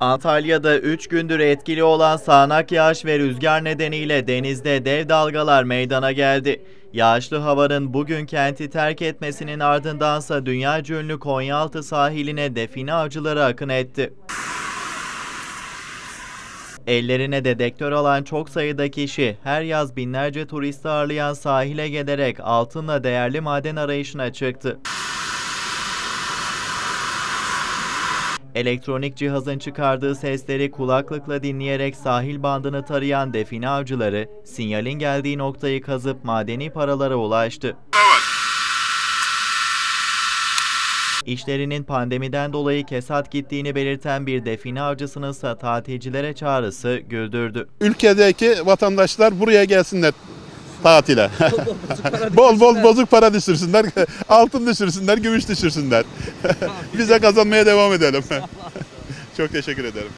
Antalya'da 3 gündür etkili olan sağanak yağış ve rüzgar nedeniyle denizde dev dalgalar meydana geldi. Yağışlı havanın bugün kenti terk etmesinin ardındansa dünya ünlü Konyaaltı sahiline define avcıları akın etti. Ellerine dedektör alan çok sayıda kişi her yaz binlerce turisti ağırlayan sahile gelerek altınla değerli maden arayışına çıktı. Elektronik cihazın çıkardığı sesleri kulaklıkla dinleyerek sahil bandını tarayan define avcıları, sinyalin geldiği noktayı kazıp madeni paralara ulaştı. İşlerinin pandemiden dolayı kesat gittiğini belirten bir define avcısının ise tatilcilere çağrısı güldürdü. ülkedeki vatandaşlar buraya gelsinler tatile. bol bol bozuk para düşürsünler, altın düşürsünler, gümüş düşürsünler. Bize kazanmaya devam edelim. Çok teşekkür ederim.